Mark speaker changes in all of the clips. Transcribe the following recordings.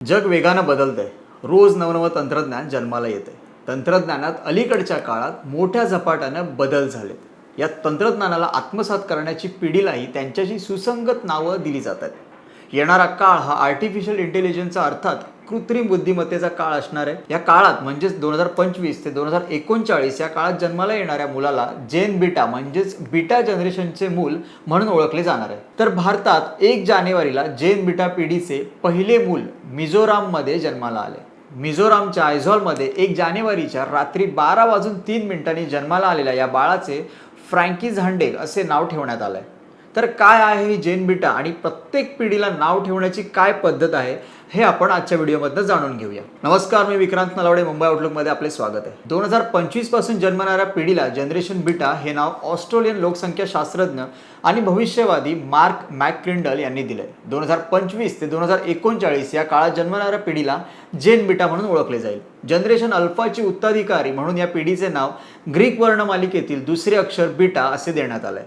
Speaker 1: जग वेगानं बदलतंय. रोज नवनवं तंत्रज्ञान जन्माला येतंय. तंत्रज्ञानात अलीकडच्या काळात मोठ्या झपाट्यानं बदल झालेत. या तंत्रज्ञानाला आत्मसात करण्याची पिढीलाही त्यांच्याशी सुसंगत नावं दिली जात आहेत येणारा काळ हा आर्टिफिशियल इंटेलिजन्सचा अर्थात कृत्रिम बुद्धिमत्तेचा काळ असणार आहे. या काळात म्हणजेच दोन हजार पंचवीस ते दोन हजार एकोणचाळीस या काळात जन्माला येणाऱ्या मुलाला जेन बिटा म्हणजेच बिटा जनरेशनचे मूल म्हणून ओळखले जाणार आहे. तर भारतात एक जानेवारीला जेन बिटा पिढीचे पहिले मूल मिझोराममध्ये जन्माला आले. मिझोरामच्या आयझॉलमध्ये एक जानेवारीच्या रात्री बारा वाजून तीन मिनिटांनी जन्माला आलेल्या या बाळाचे फ्रँकी झांडेग असे नाव ठेवण्यात आलं आहे तर काय आहे ही जेन बिटा आणि प्रत्येक पिढीला नाव ठेवण्याची काय पद्धत आहे हे आपण आजच्या व्हिडिओमधनं जाणून घेऊया. नमस्कार मी विक्रांत नलावडे मुंबई आउटलुकमध्ये आपले स्वागत आहे. दोन हजार पंचवीसपासून जन्मणाऱ्या पिढीला जनरेशन बिटा हे नाव ऑस्ट्रेलियन लोकसंख्या शास्त्रज्ञ आणि भविष्यवादी मार्क मॅकक्रिंडल यांनी दिलंय. दोन हजार पंचवीस ते दोन हजार एकोणचाळीस या काळात जन्मणाऱ्या पिढीला जेन बिटा म्हणून ओळखले जाईल. जनरेशन अल्फाची उत्तराधिकारी म्हणून या पिढीचे नाव ग्रीक वर्णमालिकेतील दुसरे अक्षर बिटा असे देण्यात आलंय.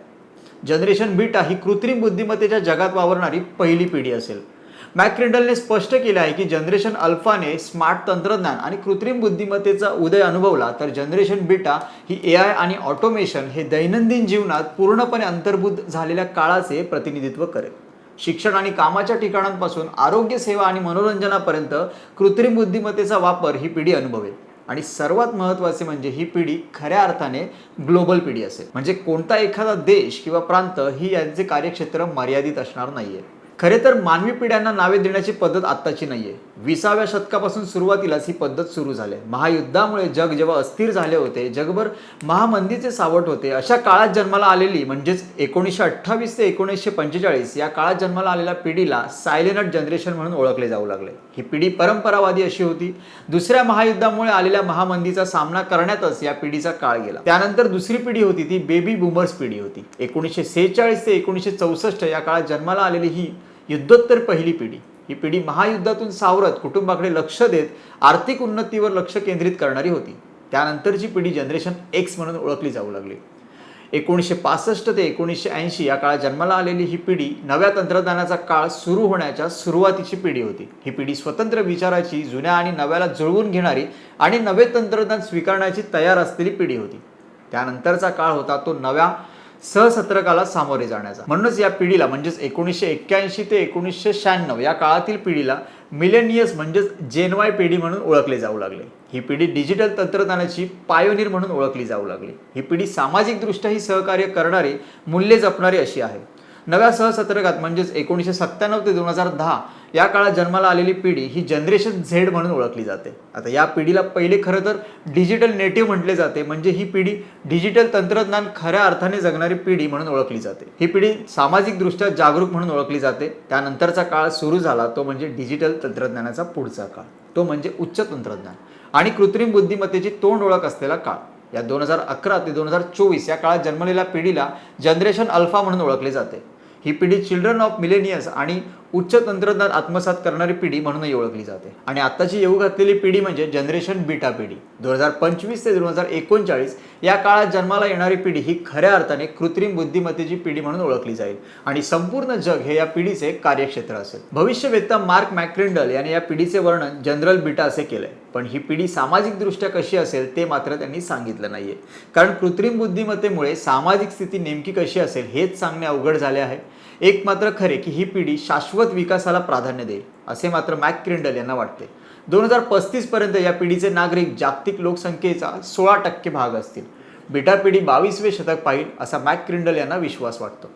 Speaker 1: जनरेशन बीटा ही कृत्रिम बुद्धिमत्तेच्या जगात वावरणारी पहिली पिढी असेल. मॅक्रिंडलने स्पष्ट केले आहे की जनरेशन अल्फाने स्मार्ट तंत्रज्ञान आणि कृत्रिम बुद्धिमत्तेचा उदय अनुभवला तर जनरेशन बीटा ही ए आय आणि ऑटोमेशन हे दैनंदिन जीवनात पूर्णपणे अंतर्भूत झालेल्या काळाचे प्रतिनिधित्व करेल. शिक्षण आणि कामाच्या ठिकाणांपासून आरोग्य सेवा आणि मनोरंजनापर्यंत कृत्रिम बुद्धिमत्तेचा वापर ही पिढी अनुभवेल. आणि सर्वात महत्त्वाचे म्हणजे ही पिढी खऱ्या अर्थाने ग्लोबल पिढी असेल. म्हणजे कोणता एखादा देश किंवा प्रांत ही यांचे कार्यक्षेत्र मर्यादित असणार नाहीये. खरे तर मानवी पिढ्यांना नावे देण्याची पद्धत आत्ताची नाही आहे विसाव्या शतकापासून सुरुवातीलाच ही पद्धत सुरू झाली. महायुद्धामुळे जग जेव्हा अस्थिर झाले होते जगभर महामंदीचे सावट होते अशा काळात जन्माला आलेली म्हणजेच एकोणीसशे अठ्ठावीस ते एकोणीसशे पंचेचाळीस या काळात जन्माला आलेल्या पिढीला सायलेनट जनरेशन म्हणून ओळखले जाऊ लागले. ही पिढी परंपरावादी अशी होती. दुसऱ्या महायुद्धामुळे आलेल्या महामंदीचा सामना करण्यातच या पिढीचा काळ गेला. त्यानंतर दुसरी पिढी होती ती बेबी बुमर्स पिढी होती. एकोणीसशे सेहेचाळीस ते एकोणीसशे चौसष्ट या काळात जन्माला आलेली ही युद्धोत्तर पहिली पिढी. ही पिढी महायुद्धातून सावरत कुटुंबाकडे लक्ष देत आर्थिक उन्नतीवर लक्ष केंद्रित करणारी होती. त्यानंतरची पिढी जनरेशन एक्स म्हणून ओळखली जाऊ लागली. एकोणीसशे पासष्ट ते एकोणीसशे ऐंशी या काळात जन्माला आलेली ही पिढी नव्या तंत्रज्ञानाचा काळ सुरू होण्याच्या सुरुवातीची पिढी होती. ही पिढी स्वतंत्र विचाराची जुन्या आणि नव्याला जुळवून घेणारी आणि नवे तंत्रज्ञान स्वीकारण्याची तयार असलेली पिढी होती. त्यानंतरचा काळ होता तो नव्या सहसत्रकाला सामोरे जाण्याचा. म्हणूनच या पिढीला म्हणजेच एकोणीसशे एक्क्याऐंशी ते एकोणीसशे शहाण्णव या काळातील पिढीला मिलेनियस म्हणजेच जेनवाय पिढी म्हणून ओळखले जाऊ लागले. ही पिढी डिजिटल तंत्रज्ञानाची पायोनीर म्हणून ओळखली जाऊ लागली. ही पिढी सामाजिकदृष्ट्याही सहकार्य करणारी मूल्ये जपणारी अशी आहे. नव्या सहसत्रकात म्हणजेच एकोणीसशे सत्त्याण्णव ते दोन हजार दहा या काळात जन्माला आलेली पिढी ही जनरेशन झेड म्हणून ओळखली जाते. आता या पिढीला पहिले खरं तर डिजिटल नेटिव्ह म्हटले जाते म्हणजे ही पिढी डिजिटल तंत्रज्ञान खऱ्या अर्थाने जगणारी पिढी म्हणून ओळखली जाते. ही पिढी सामाजिकदृष्ट्या जागरूक म्हणून ओळखली जाते. त्यानंतरचा काळ सुरू झाला तो म्हणजे डिजिटल तंत्रज्ञानाचा पुढचा काळ. तो म्हणजे उच्च तंत्रज्ञान. आणि कृत्रिम बुद्धिमत्तेची तोंड ओळख असलेला काळ. या दोन हजार अकरा ते दोन हजार चोवीस या काळात जन्मलेल्या पिढीला जनरेशन अल्फा म्हणून ओळखले जाते. ही पिढी चिल्ड्रन ऑफ मिलेनियस आणि उच्च तंत्रज्ञान आत्मसात करणारी पिढी म्हणूनही ओळखली जाते. आणि आत्ताची येऊ घातलेली पिढी म्हणजे जनरेशन बीटा पिढी. दोन हजार पंचवीस ते दोन हजार एकोणचाळीस या काळात जन्माला येणारी पिढी ही खऱ्या अर्थाने कृत्रिम बुद्धिमत्तेची पिढी म्हणून ओळखली जाईल. आणि संपूर्ण जग हे या पिढीचे कार्यक्षेत्र असेल. भविष्यवेत्ता मार्क मॅक्रिंडल याने या पिढीचे वर्णन जनरल बीटा असे केलंय. पण ही पिढी सामाजिकदृष्ट्या कशी असेल ते मात्र त्यांनी सांगितलं नाहीये. कारण कृत्रिम बुद्धिमत्तेमुळे सामाजिक स्थिती नेमकी कशी असेल हेच सांगणे अवघड झाले आहे. एक मात्र खरे की ही पिढी शाश्वत विकासाला प्राधान्य देईल असे मात्र मॅक क्रिंडल यांना वाटते. दोन हजार पस्तीसपर्यंत या पिढीचे नागरिक जागतिक लोकसंख्येचा सोळा टक्के भाग असतील. बिटा पिढी बावीसवे शतक पाहिल असा मॅक क्रिंडल यांना विश्वास वाटतो.